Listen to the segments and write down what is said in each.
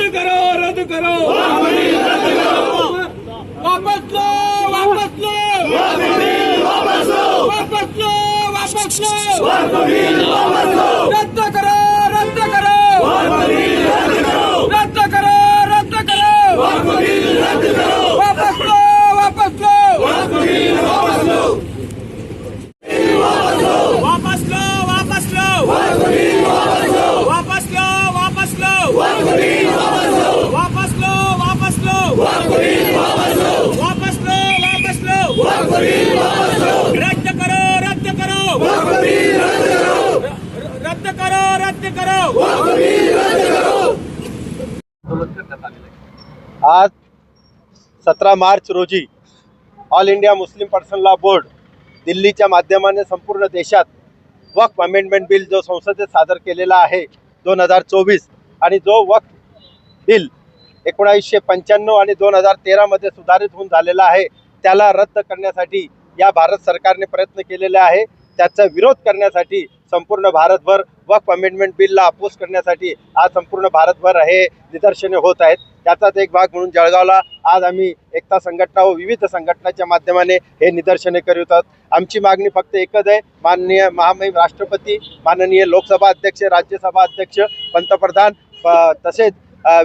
रद्द करो रद्द करो। वापस लो वापस लो। वापस लो वापस लो। रद्द करो। आज सतरा मार्च रोजी all India Muslim personal law board दिल्लीच्या माध्यमाने संपूर्ण देशात वक्फ अमेंडमेंट बिल जो संसदेत सादर केलेला आहे दोन हजार चोवीस आणि जो वक्फ बिल एकोणावीसशे पंच्याण्णव आणि दोन हजार तेरामध्ये सुधारित होऊन झालेला आहे त्याला रद्द करण्यासाठी या भारत सरकारने प्रयत्न केलेले आहे. त्याचा विरोध करण्यासाठी संपूर्ण भारतभर वक्फ अमेंडमेंट बिलला अपोज करण्यासाठी आज संपूर्ण भारतभर हे निदर्शने होत आहेत. त्याचाच एक भाग म्हणून जळगावला आज आम्ही एकता संघटना व विविध संघटनाच्या माध्यमाने हे निदर्शने करीत आहोत. आमची मागणी फक्त एकच आहे. माननीय महामहिम राष्ट्रपती माननीय लोकसभा अध्यक्ष राज्यसभा अध्यक्ष पंतप्रधान तसेच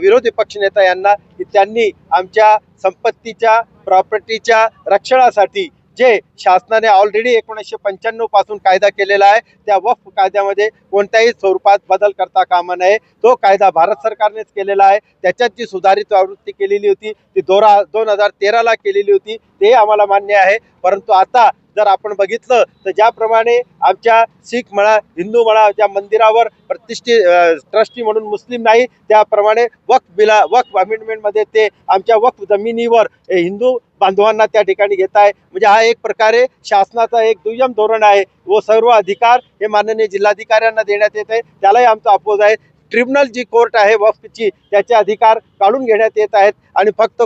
विरोधी पक्षनेता यांना की त्यांनी आमच्या संपत्तीच्या प्रॉपर्टीच्या रक्षणासाठी जे शासनाने ऑलरेडी एकोणीसशे पंच्याण्णवपासून कायदा केलेला आहे त्या वफ कायद्यामध्ये कोणत्याही स्वरूपात बदल करता कामा नये. तो कायदा भारत सरकारनेच केलेला आहे. त्याच्यात जी सुधारित आवृत्ती केलेली होती ती दोरा दोन हजार तेराला केलेली होती ते आम्हाला मान्य आहे. परंतु आता जर आपण बघितलं तर ज्याप्रमाणे आमच्या शीख म्हणा हिंदू म्हणा ज्या मंदिरावर प्रतिष्ठित ट्रस्टी म्हणून मुस्लिम नाही त्याप्रमाणे वक्फ बिला वक्फ अमेंडमेंटमध्ये ते आमच्या वक्फ जमिनीवर हिंदू बांधवांना त्या ठिकाणी घेत आहे. म्हणजे हा एक प्रकारे शासनाचा एक दुय्यम धोरण आहे. व सर्व अधिकार हे माननीय जिल्हाधिकाऱ्यांना देण्यात येत आहे. त्यालाही आमचा अपोज आहे. ट्रिब्युनल जी कोर्ट आहे वक्फची त्याचे अधिकार काढून घेण्यात येत आहेत आणि फक्त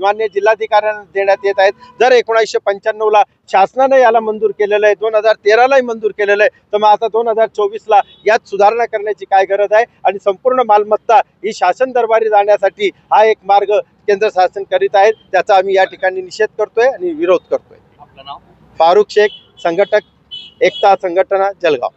मान्य जिल्हाधिकाऱ्यांना देण्यात येत आहेत. जर एकोणीसशे पंच्याण्णवला शासनानं याला मंजूर केलेलं आहे दोन हजार तेरालाही मंजूर केलेलं आहे तर मग आता दोन हजार चोवीसला यात सुधारणा करण्याची काय गरज आहे? आणि संपूर्ण मालमत्ता ही शासन दरबारी जाण्यासाठी हा एक मार्ग केंद्र शासन करीत आहे त्याचा आम्ही या ठिकाणी निषेध करतोय आणि विरोध करतोय. आपलं नाव? फारुख शेख संघटक एकता संघटना जळगाव